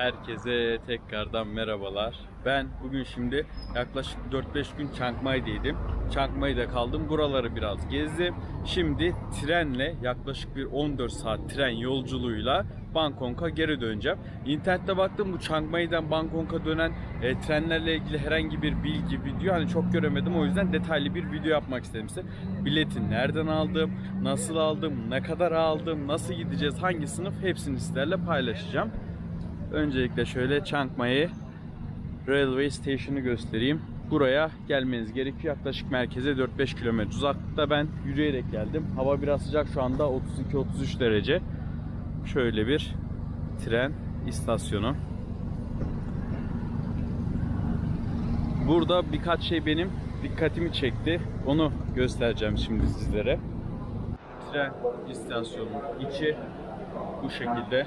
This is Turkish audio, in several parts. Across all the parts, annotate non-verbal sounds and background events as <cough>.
Herkese tekrardan merhabalar. Ben bugün şimdi yaklaşık 4-5 gün. Chiang Mai'de kaldım. Buraları biraz gezdim. Şimdi trenle yaklaşık bir 14 saat tren yolculuğuyla Bangkok'a geri döneceğim. İnternette baktım bu Chiang Mai'den Bangkok'a dönen e, trenlerle ilgili herhangi bir bilgi, video hani çok göremedim. O yüzden detaylı bir video yapmak istedim size. Bileti nereden aldım, nasıl aldım, ne kadar aldım, nasıl gideceğiz, hangi sınıf hepsini sizlerle paylaşacağım. Öncelikle şöyle Mai Railway Station'ı göstereyim. Buraya gelmeniz gerekiyor. Yaklaşık merkeze 4-5 kilometre uzaklıkta. Ben yürüyerek geldim. Hava biraz sıcak şu anda 32-33 derece. Şöyle bir tren istasyonu. Burada birkaç şey benim dikkatimi çekti. Onu göstereceğim şimdi sizlere. Tren istasyonunun içi bu şekilde.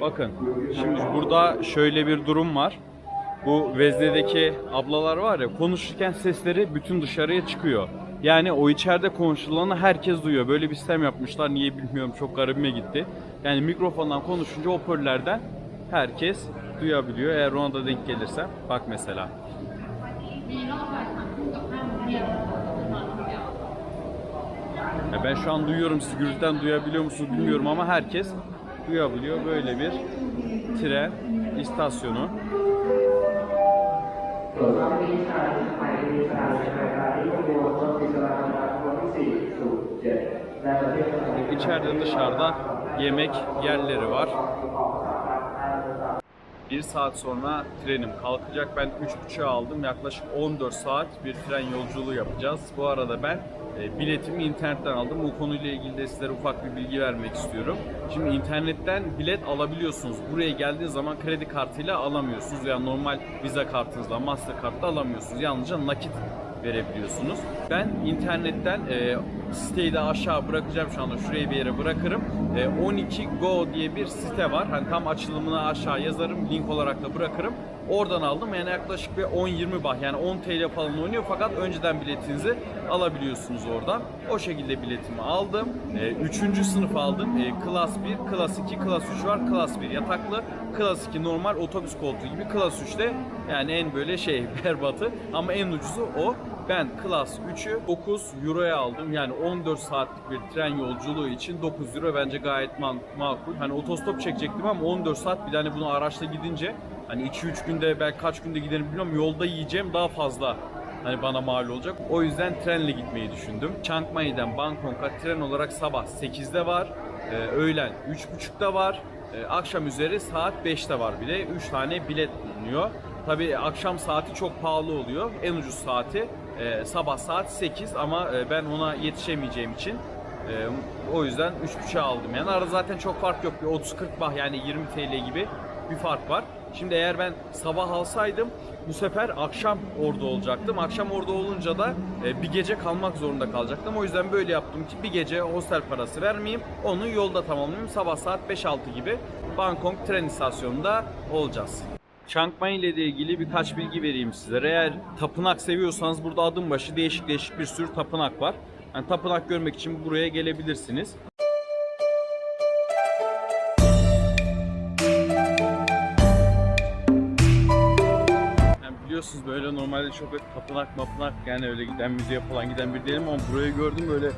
Bakın şimdi burada şöyle bir durum var. Bu veznedeki ablalar var ya konuşurken sesleri bütün dışarıya çıkıyor. Yani o içeride konuşulanı herkes duyuyor. Böyle bir sistem yapmışlar. Niye bilmiyorum. Çok garibime gitti. Yani mikrofondan konuşunca hoparlörlerden herkes duyabiliyor. Eğer ona da denk gelirse. Bak mesela. Ya ben şu an duyuyorum. Siz gürültüden duyabiliyor musunuz bilmiyorum ama herkes duyabiliyor. Böyle bir tren istasyonu. İçeride dışarıda yemek yerleri var. Bir saat sonra trenim kalkacak. Ben 3.30'a aldım. Yaklaşık 14 saat bir tren yolculuğu yapacağız. Bu arada ben e, biletimi internetten aldım. Bu konuyla ilgili de sizlere ufak bir bilgi vermek istiyorum. Şimdi internetten bilet alabiliyorsunuz. Buraya geldiğiniz zaman kredi kartıyla alamıyorsunuz. Yani normal viza kartınızla, mastercard'la alamıyorsunuz. Yalnızca nakit verebiliyorsunuz. Ben internetten e, siteyi de aşağı bırakacağım şu anda şuraya bir yere bırakırım. E, 12 Go diye bir site var. Hani tam açılımını aşağı yazarım. Link olarak da bırakırım. Oradan aldım. Yani yaklaşık bir 10-20 bah yani 10 TL falan oynuyor fakat önceden biletinizi alabiliyorsunuz oradan. O şekilde biletimi aldım. 3. sınıf aldım. E, klas 1, klas 2, klas 3 var. Klas 1 yataklı, klas 2 normal otobüs koltuğu gibi. Klas 3'te yani en böyle şey <laughs> berbatı ama en ucuzu o. Ben Klas 3'ü 9 Euro'ya aldım. Yani 14 saatlik bir tren yolculuğu için 9 Euro bence gayet man- makul. Hani otostop çekecektim ama 14 saat bir de hani bunu araçla gidince hani 2-3 günde belki kaç günde giderim bilmiyorum yolda yiyeceğim daha fazla hani bana mal olacak. O yüzden trenle gitmeyi düşündüm. Chiang Mai'den Bangkok'a tren olarak sabah 8'de var. Ee, öğlen 3.30'da var. Ee, akşam üzeri saat 5'te var bir de. 3 tane bilet bulunuyor. Tabii akşam saati çok pahalı oluyor. En ucuz saati e, sabah saat 8 ama e, ben ona yetişemeyeceğim için e, o yüzden 3.5'a aldım. Yani arada zaten çok fark yok. Bir 30-40 bah yani 20 TL gibi bir fark var. Şimdi eğer ben sabah alsaydım bu sefer akşam orada olacaktım. Akşam orada olunca da e, bir gece kalmak zorunda kalacaktım. O yüzden böyle yaptım ki bir gece hostel parası vermeyeyim. Onu yolda tamamlayayım. Sabah saat 5-6 gibi Bangkok tren istasyonunda olacağız. Chiang ile ilgili birkaç bilgi vereyim sizlere. Eğer tapınak seviyorsanız burada adım başı değişik değişik bir sürü tapınak var. Yani tapınak görmek için buraya gelebilirsiniz. Biliyorsunuz böyle normalde çok böyle tapınak mapınak yani öyle giden müzeye falan giden bir değilim ama burayı gördüm böyle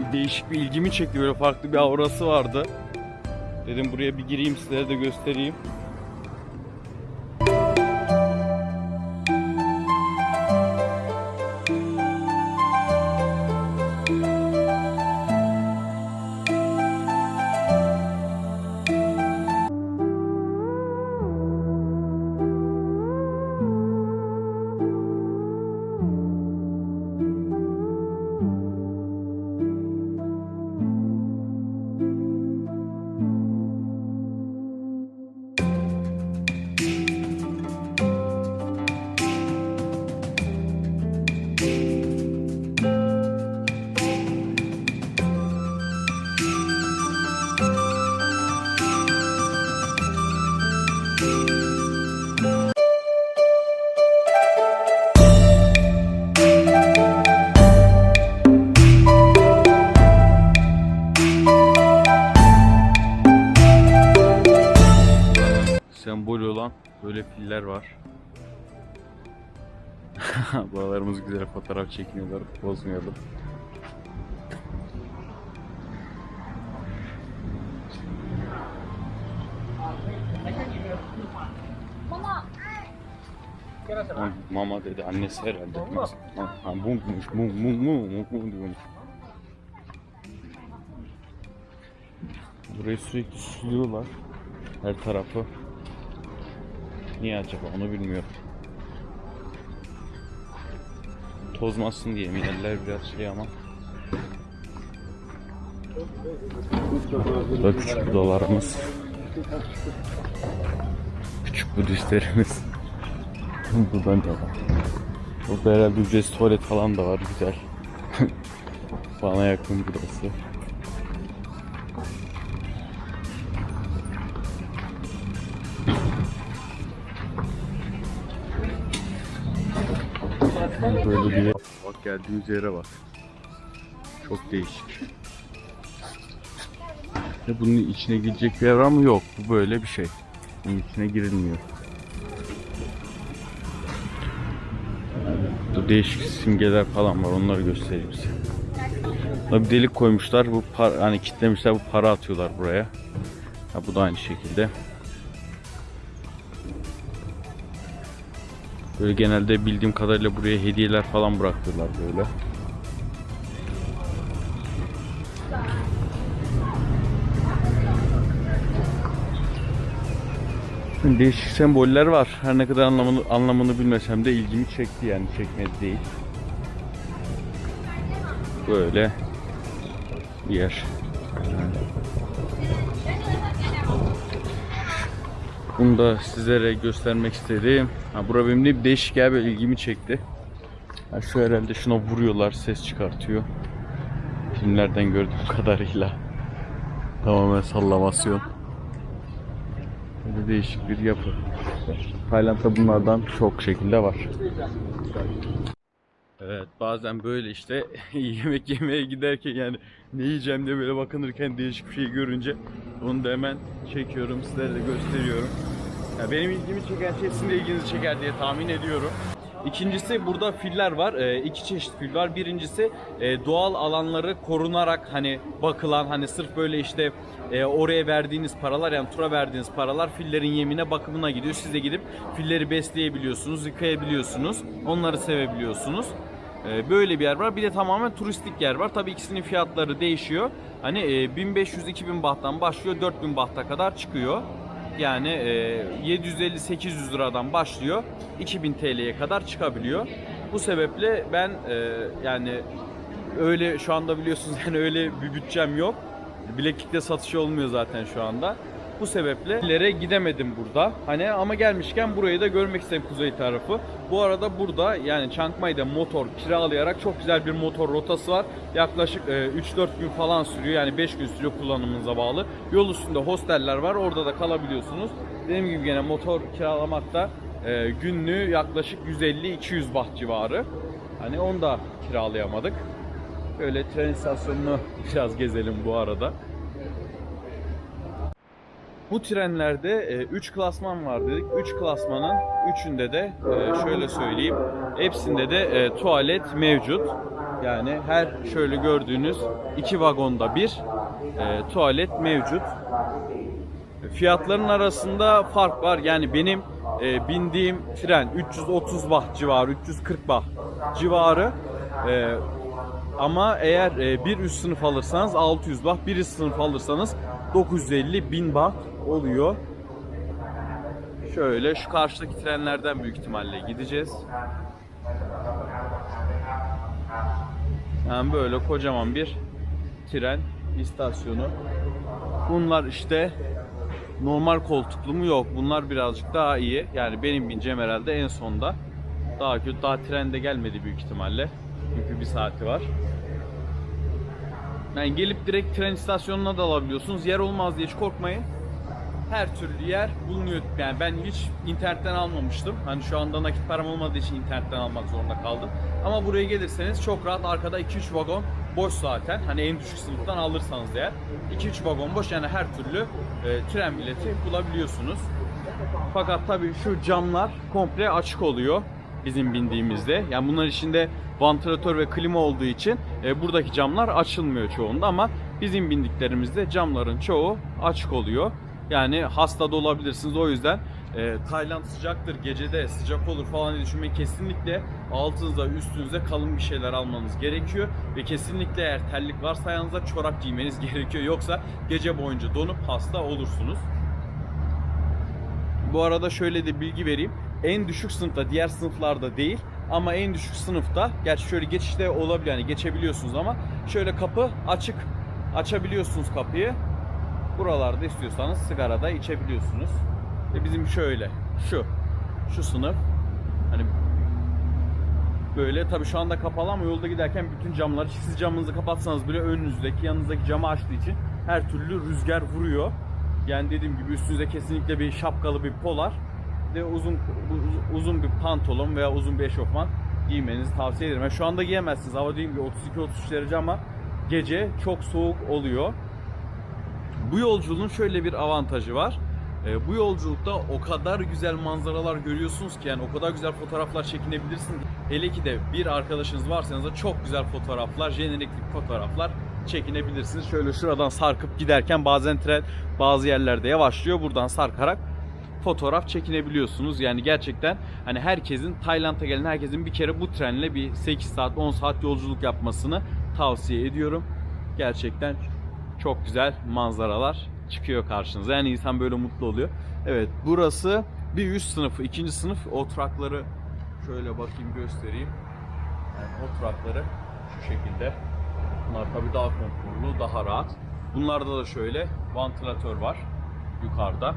bir değişik bir ilgimi çekti böyle farklı bir aurası vardı. Dedim buraya bir gireyim sizlere de göstereyim. Filler var. <laughs> Babalarımız güzel fotoğraf çekmiyorlar. Bozmayalım. Ha, Mama dedi annesi herhalde. Ha, ha, mummuş mum mum mum mum mum diyormuş. Burayı sürekli suluyorlar. Her tarafı. Niye acaba onu bilmiyorum. Tozmasın diye mi eller biraz şey ama. Burada küçük budalarımız. Küçük budistlerimiz. <laughs> Burada ne var? Burada herhalde ücretsiz tuvalet falan da var güzel. <laughs> Bana yakın burası. Böyle bir. Bak geldiğimiz yere bak. Çok değişik. Ya bunun içine girecek bir yer var mı? Yok. Bu böyle bir şey. Bunun içine girilmiyor. Burada değişik simgeler falan var. Onları göstereyim size. Burada bir delik koymuşlar. Bu par hani kitlemişler. Bu para atıyorlar buraya. Ha, bu da aynı şekilde. Böyle genelde bildiğim kadarıyla buraya hediyeler falan bırakıyorlar böyle. Değişik semboller var. Her ne kadar anlamını anlamını bilmesem de ilgimi çekti yani çekmedi değil. Böyle bir yer. Bunu da sizlere göstermek istedim. Ha, bura benim de değişik böyle ilgimi çekti. Ha, şu herhalde şuna vuruyorlar ses çıkartıyor. Filmlerden gördüğüm <laughs> kadarıyla. Tamamen sallamasyon. Böyle değişik bir yapı. Tayland'da bunlardan çok şekilde var. Evet bazen böyle işte <laughs> yemek yemeye giderken yani ne yiyeceğim diye böyle bakınırken değişik bir şey görünce onu da hemen çekiyorum sizlere de gösteriyorum. Ya benim ilgimi çeken şey sizin de ilginizi çeker diye tahmin ediyorum. İkincisi burada filler var. Ee, iki çeşit fil var. Birincisi e, doğal alanları korunarak hani bakılan hani sırf böyle işte e, oraya verdiğiniz paralar yani tura verdiğiniz paralar fillerin yemine bakımına gidiyor. Siz de gidip filleri besleyebiliyorsunuz, yıkayabiliyorsunuz. Onları sevebiliyorsunuz. Ee, böyle bir yer var. Bir de tamamen turistik yer var. Tabii ikisinin fiyatları değişiyor. Hani e, 1500-2000 bahttan başlıyor 4000 bahta kadar çıkıyor. Yani e, 750-800 liradan başlıyor 2000 TL'ye kadar çıkabiliyor. Bu sebeple ben e, yani öyle şu anda biliyorsunuz <laughs> yani öyle bir bütçem yok. Bileklikte satışı olmuyor zaten şu anda. Bu sebeple ileri gidemedim burada. Hani ama gelmişken burayı da görmek istedim kuzey tarafı. Bu arada burada yani Chiang motor kiralayarak çok güzel bir motor rotası var. Yaklaşık e, 3-4 gün falan sürüyor. Yani 5 gün sürüyor kullanımınıza bağlı. Yol üstünde hosteller var. Orada da kalabiliyorsunuz. Dediğim gibi gene motor kiralamakta e, günlüğü yaklaşık 150-200 baht civarı. Hani onu da kiralayamadık. Böyle tren istasyonunu <laughs> biraz gezelim bu arada. Bu trenlerde 3 klasman var dedik. 3 klasmanın 3'ünde de e, şöyle söyleyeyim. Hepsinde de e, tuvalet mevcut. Yani her şöyle gördüğünüz iki vagonda bir e, tuvalet mevcut. Fiyatların arasında fark var. Yani benim e, bindiğim tren 330 baht civarı, 340 baht civarı. E, ama eğer e, bir üst sınıf alırsanız 600 baht, bir üst sınıf alırsanız 950 bin baht oluyor. Şöyle şu karşıdaki trenlerden büyük ihtimalle gideceğiz. Yani böyle kocaman bir tren istasyonu. Bunlar işte normal koltuklu mu yok. Bunlar birazcık daha iyi. Yani benim bineceğim herhalde en sonda. Daha kötü. Daha trende gelmedi büyük ihtimalle. Çünkü bir saati var. Yani gelip direkt tren istasyonuna da alabiliyorsunuz. Yer olmaz diye hiç korkmayın. Her türlü yer bulunuyor. Yani ben hiç internetten almamıştım. Hani şu anda nakit param olmadığı için internetten almak zorunda kaldım. Ama buraya gelirseniz çok rahat arkada 2-3 vagon boş zaten. Hani en düşük sınıftan alırsanız eğer 2-3 vagon boş yani her türlü e, tren bileti bulabiliyorsunuz. Fakat tabii şu camlar komple açık oluyor bizim bindiğimizde. Yani bunların içinde vantilatör ve klima olduğu için e, buradaki camlar açılmıyor çoğunda ama bizim bindiklerimizde camların çoğu açık oluyor. Yani hasta da olabilirsiniz o yüzden e, Tayland sıcaktır gecede sıcak olur falan diye düşünmeyin kesinlikle altınıza üstünüze kalın bir şeyler almanız gerekiyor ve kesinlikle eğer terlik varsa yanınızda çorap giymeniz <laughs> gerekiyor yoksa gece boyunca donup hasta olursunuz. Bu arada şöyle de bilgi vereyim. En düşük sınıfta diğer sınıflarda değil ama en düşük sınıfta gerçi şöyle geçişte olabilir yani geçebiliyorsunuz ama şöyle kapı açık açabiliyorsunuz kapıyı. Buralarda istiyorsanız sigara da içebiliyorsunuz. Ve bizim şöyle şu şu sınıf hani böyle tabi şu anda kapalı ama yolda giderken bütün camları siz camınızı kapatsanız bile önünüzdeki yanınızdaki camı açtığı için her türlü rüzgar vuruyor. Yani dediğim gibi üstünüze kesinlikle bir şapkalı bir polar ve uzun uz- uzun bir pantolon veya uzun bir eşofman giymenizi tavsiye ederim. Yani şu anda giyemezsiniz. Hava dediğim gibi 32-33 derece ama gece çok soğuk oluyor. Bu yolculuğun şöyle bir avantajı var. Ee, bu yolculukta o kadar güzel manzaralar görüyorsunuz ki yani o kadar güzel fotoğraflar çekinebilirsiniz. Hele ki de bir arkadaşınız varsa yanınızda çok güzel fotoğraflar, jeneriklik fotoğraflar çekinebilirsiniz. Şöyle şuradan sarkıp giderken bazen tren bazı yerlerde yavaşlıyor. Buradan sarkarak fotoğraf çekinebiliyorsunuz. Yani gerçekten hani herkesin Tayland'a gelen herkesin bir kere bu trenle bir 8 saat 10 saat yolculuk yapmasını tavsiye ediyorum. Gerçekten çok güzel manzaralar çıkıyor karşınıza. Yani insan böyle mutlu oluyor. Evet burası bir üst sınıfı, ikinci sınıf oturakları şöyle bakayım göstereyim. Yani oturakları şu şekilde. Bunlar tabii daha konforlu, daha rahat. Bunlarda da şöyle vantilatör var yukarıda.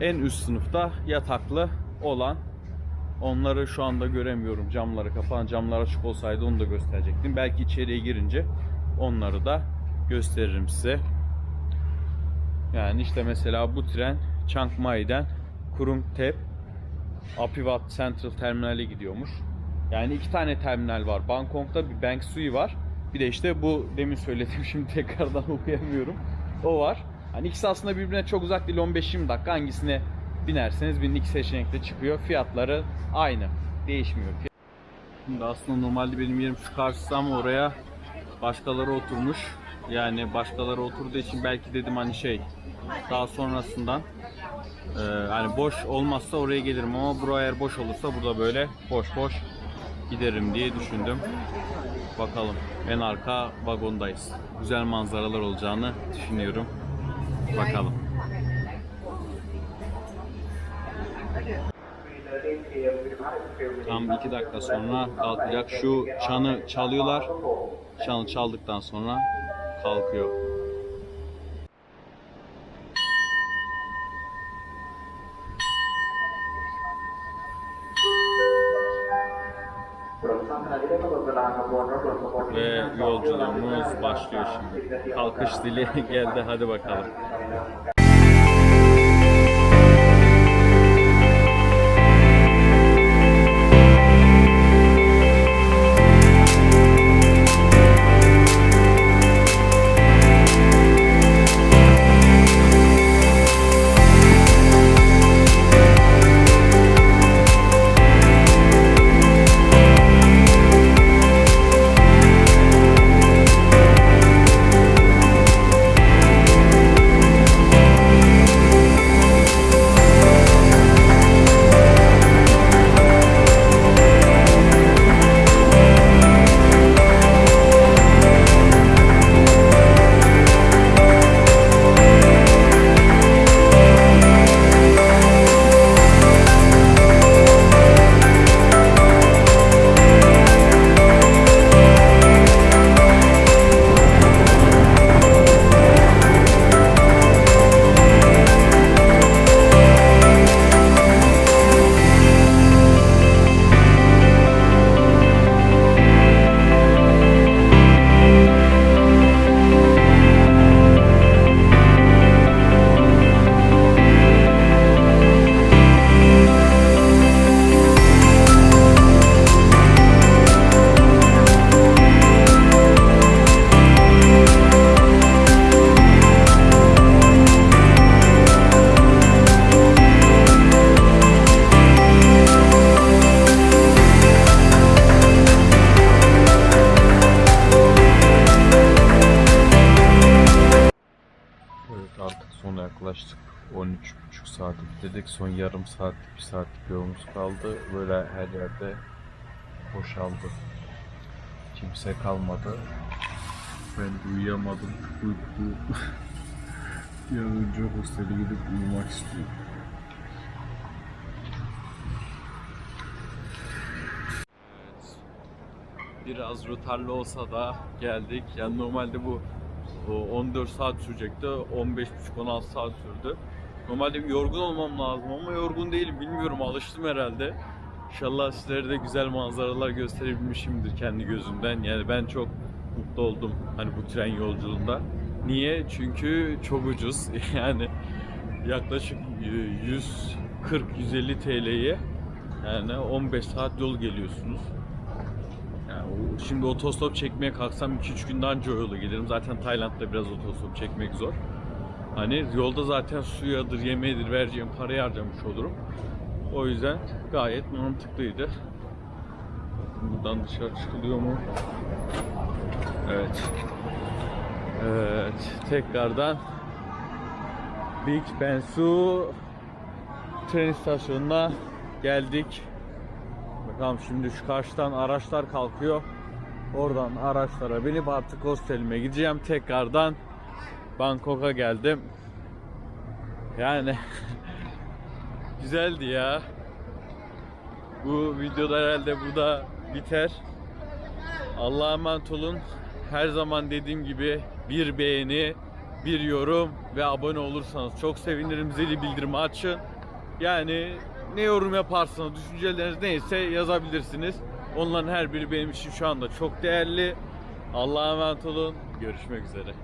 En üst sınıfta yataklı olan onları şu anda göremiyorum. Camları kapanan camlar açık olsaydı onu da gösterecektim. Belki içeriye girince onları da gösteririm size. Yani işte mesela bu tren Chiang Mai'den Kurung Thep Apivat Central Terminal'e gidiyormuş. Yani iki tane terminal var. Bangkok'ta bir Bang Sui var. Bir de işte bu demin söylediğim <laughs> şimdi tekrardan okuyamıyorum. O var. Hani ikisi aslında birbirine çok uzak değil 15-20 dakika hangisine binerseniz binin iki seçenekte çıkıyor. Fiyatları aynı. Değişmiyor. Şimdi aslında normalde benim yerim şu karşısı ama oraya başkaları oturmuş. Yani başkaları oturduğu için belki dedim hani şey daha sonrasından e, hani boş olmazsa oraya gelirim ama bura eğer boş olursa burada böyle boş boş giderim diye düşündüm. Bakalım en arka vagondayız. Güzel manzaralar olacağını düşünüyorum. Bakalım. Tam iki dakika sonra kalkacak. Şu çanı çalıyorlar. Çanı çaldıktan sonra kalkıyor. Ve yolculuğumuz başlıyor şimdi. Kalkış dili <laughs> geldi hadi bakalım. Yaklaştık 13,5 saat dedik. Son yarım saat, bir saatlik yolumuz kaldı. Böyle her yerde boşaldı. Kimse kalmadı. Ben uyuyamadım. Uyku. <laughs> Bir an önce hostele gidip uyumak istiyorum. Biraz rötarlı olsa da geldik. Yani normalde bu 14 saat sürecekti. 15,5-16 saat sürdü. Normalde yorgun olmam lazım ama yorgun değilim. Bilmiyorum alıştım herhalde. İnşallah sizlere de güzel manzaralar gösterebilmişimdir kendi gözümden. Yani ben çok mutlu oldum hani bu tren yolculuğunda. Niye? Çünkü çok ucuz. <laughs> Yani yaklaşık 140-150 TL'ye yani 15 saat yol geliyorsunuz. Şimdi otostop çekmeye kalksam 2-3 günden önce yolu gelirim. Zaten Tayland'da biraz otostop çekmek zor. Hani yolda zaten suyadır, yemeğidir vereceğim parayı harcamış olurum. O yüzden gayet mantıklıydı. Buradan dışarı çıkılıyor mu? Evet. Evet. Tekrardan Big Ben Su tren istasyonuna geldik. Bakalım şimdi şu karşıdan araçlar kalkıyor. Oradan araçlara binip artık hostelime gideceğim. Tekrardan Bangkok'a geldim. Yani <laughs> güzeldi ya. Bu videoda herhalde burada biter. Allah'a emanet olun. Her zaman dediğim gibi bir beğeni, bir yorum ve abone olursanız çok sevinirim. Zili bildirimi açın. Yani ne yorum yaparsanız, düşünceleriniz neyse yazabilirsiniz. Onların her biri benim için şu anda çok değerli. Allah'a emanet olun. Görüşmek üzere.